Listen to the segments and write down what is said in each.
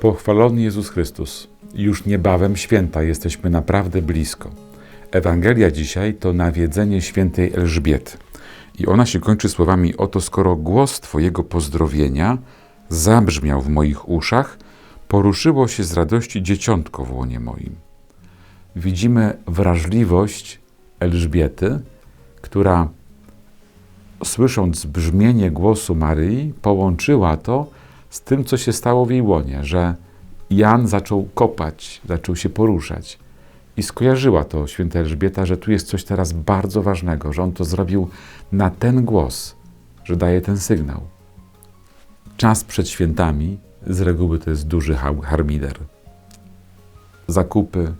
Pochwalony Jezus Chrystus. Już niebawem święta jesteśmy naprawdę blisko. Ewangelia dzisiaj to nawiedzenie świętej Elżbiety. I ona się kończy słowami: Oto skoro głos Twojego pozdrowienia zabrzmiał w moich uszach, poruszyło się z radości dzieciątko w łonie moim. Widzimy wrażliwość Elżbiety, która słysząc brzmienie głosu Maryi, połączyła to z tym, co się stało w jej łonie, że Jan zaczął kopać, zaczął się poruszać. I skojarzyła to święta Elżbieta, że tu jest coś teraz bardzo ważnego, że on to zrobił na ten głos, że daje ten sygnał. Czas przed świętami z reguły to jest duży ha- harmider. Zakupy,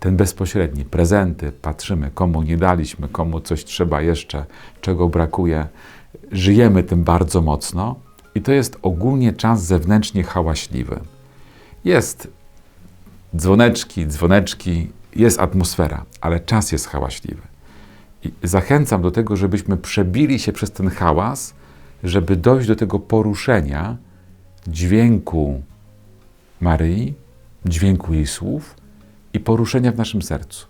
ten bezpośredni, prezenty, patrzymy, komu nie daliśmy, komu coś trzeba jeszcze, czego brakuje. Żyjemy tym bardzo mocno i to jest ogólnie czas zewnętrznie hałaśliwy. Jest dzwoneczki, dzwoneczki, jest atmosfera, ale czas jest hałaśliwy. I zachęcam do tego, żebyśmy przebili się przez ten hałas, żeby dojść do tego poruszenia dźwięku Maryi, dźwięku jej słów i poruszenia w naszym sercu.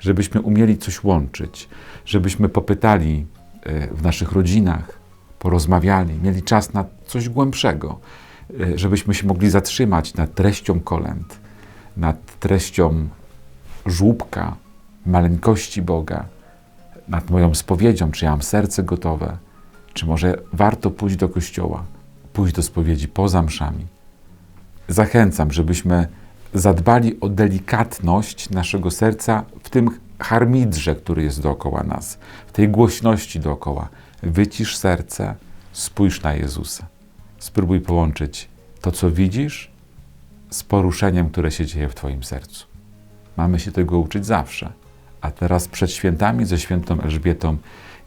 Żebyśmy umieli coś łączyć, żebyśmy popytali e, w naszych rodzinach, porozmawiali, mieli czas na coś głębszego, e, żebyśmy się mogli zatrzymać nad treścią kolęd, nad treścią żłóbka, maleńkości Boga, nad moją spowiedzią, czy ja mam serce gotowe, czy może warto pójść do kościoła, pójść do spowiedzi poza mszami. Zachęcam, żebyśmy zadbali o delikatność naszego serca w tym harmidrze, który jest dookoła nas, w tej głośności dookoła. Wycisz serce, spójrz na Jezusa. Spróbuj połączyć to, co widzisz, z poruszeniem, które się dzieje w Twoim sercu. Mamy się tego uczyć zawsze, a teraz przed świętami ze świętą Elżbietą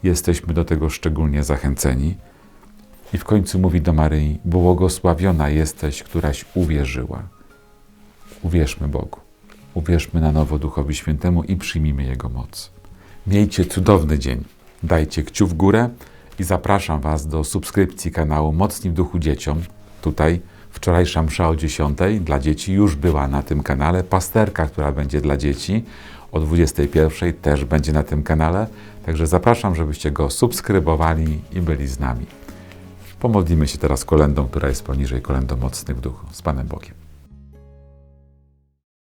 jesteśmy do tego szczególnie zachęceni. I w końcu mówi do Maryi: Błogosławiona jesteś, któraś uwierzyła. Uwierzmy Bogu, uwierzmy na nowo Duchowi Świętemu i przyjmijmy Jego moc. Miejcie cudowny dzień. Dajcie kciuk w górę i zapraszam Was do subskrypcji kanału Mocni w Duchu Dzieciom. Tutaj wczorajsza msza o 10 dla dzieci już była na tym kanale. Pasterka, która będzie dla dzieci o 21 też będzie na tym kanale. Także zapraszam, żebyście go subskrybowali i byli z nami. Pomodlimy się teraz kolendą, która jest poniżej, kolendą mocnych w duchu, z Panem Bogiem.